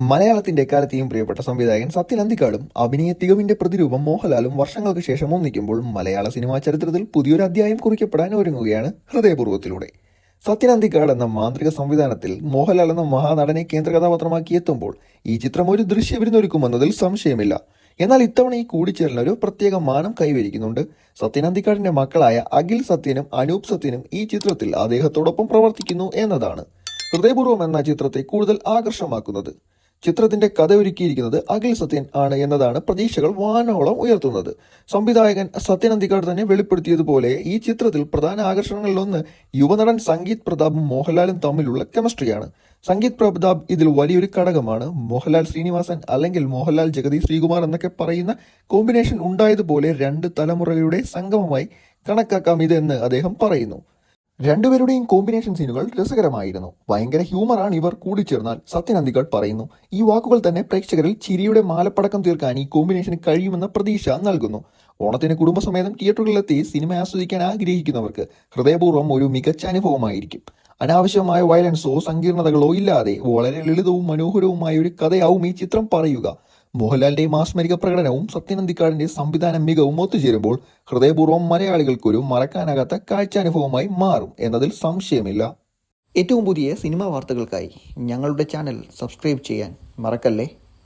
മലയാളത്തിന്റെ എക്കാലത്തെയും പ്രിയപ്പെട്ട സംവിധായകൻ സത്യൻ അന്തിക്കാടും അഭിനയ തികവിന്റെ പ്രതിരൂപം മോഹൻലാലും വർഷങ്ങൾക്ക് ശേഷം ഒന്നിക്കുമ്പോൾ മലയാള സിനിമാ ചരിത്രത്തിൽ പുതിയൊരു അധ്യായം കുറിക്കപ്പെടാൻ ഒരുങ്ങുകയാണ് ഹൃദയപൂർവത്തിലൂടെ. സത്യൻ അന്തിക്കാട് എന്ന മാന്ത്രിക സംവിധാനത്തിൽ മോഹൻലാൽ എന്ന മഹാനടനെ കേന്ദ്ര കഥാപാത്രമാക്കി എത്തുമ്പോൾ ഈ ചിത്രം ഒരു ദൃശ്യവിരുന്നൊരുക്കുമെന്നതിൽ സംശയമില്ല. എന്നാൽ ഇത്തവണ ഈ കൂടിച്ചേരലിന് ഒരു പ്രത്യേക മാനം കൈവരിക്കുന്നുണ്ട്. സത്യൻ അന്തിക്കാടിന്റെ മക്കളായ അഖിൽ സത്യനും അനൂപ് സത്യനും ഈ ചിത്രത്തിൽ അദ്ദേഹത്തോടൊപ്പം പ്രവർത്തിക്കുന്നു എന്നതാണ്. ഹൃദയപൂർവം എന്ന ചിത്രത്തെ കൂടുതൽ ആകർഷമാക്കുന്നത്. ചിത്രത്തിന്റെ കഥ ഒരുക്കിയിരിക്കുന്നത് അഖിൽ സത്യൻ ആണ് എന്നതാണ് പ്രതീക്ഷകൾ വാനോളം ഉയർത്തുന്നത്. സംവിധായകൻ സത്യൻ അന്തിക്കാട് തന്നെ വെളിപ്പെടുത്തിയതുപോലെ ഈ ചിത്രത്തിൽ പ്രധാന ആകർഷണങ്ങളിലൊന്ന് യുവനടൻ സംഗീത് പ്രതാപും മോഹൻലാലും തമ്മിലുള്ള കെമിസ്ട്രിയാണ്. സംഗീത് പ്രതാപ് ഇതിൽ വലിയൊരു ഘടകമാണ്. മോഹൻലാൽ ശ്രീനിവാസൻ അല്ലെങ്കിൽ മോഹൻലാൽ ജഗതി ശ്രീകുമാർ എന്നൊക്കെ പറയുന്ന കോമ്പിനേഷൻ ഉണ്ടായതുപോലെ രണ്ട് തലമുറകളുടെ സംഗമമായി കണക്കാക്കാം ഇതെന്ന് അദ്ദേഹം പറയുന്നു. രണ്ടുപേരുടെയും കോമ്പിനേഷൻ സീനുകൾ രസകരമായിരുന്നു. ഭയങ്കര ഹ്യൂമറാണ് ഇവർ കൂടിച്ചേർന്നാൽ സത്യനന്ദികൾ പറയുന്നു. ഈ വാക്കുകൾ തന്നെ പ്രേക്ഷകരിൽ ചിരിയുടെ മാലപ്പടക്കം തീർക്കാൻ ഈ കോമ്പിനേഷന് കഴിയുമെന്ന പ്രതീക്ഷ നൽകുന്നു. ഓണത്തിന് കുടുംബസമേതം തിയേറ്ററുകളിലെത്തി സിനിമ ആസ്വദിക്കാൻ ആഗ്രഹിക്കുന്നവർക്ക് ഹൃദയപൂർവം ഒരു മികച്ച അനുഭവമായിരിക്കും. അനാവശ്യമായ വയലൻസോ സങ്കീർണതകളോ ഇല്ലാതെ വളരെ ലളിതവും മനോഹരവുമായ ഒരു കഥയാവും ഈ ചിത്രം പറയുക. മോഹൻലാലിന്റെ മാസ്മരിക പ്രകടനവും സത്യനന്ദിക്കാടിന്റെ സംവിധാന മികവും ഒത്തുചേരുമ്പോൾ ഹൃദയപൂർവം മലയാളികൾക്കൊരു മറക്കാനാകാത്ത കാഴ്ചാനുഭവമായി മാറും എന്നതിൽ സംശയമില്ല. ഏറ്റവും പുതിയ സിനിമാ വാർത്തകൾക്കായി ഞങ്ങളുടെ ചാനൽ സബ്സ്ക്രൈബ് ചെയ്യാൻ മറക്കല്ലേ?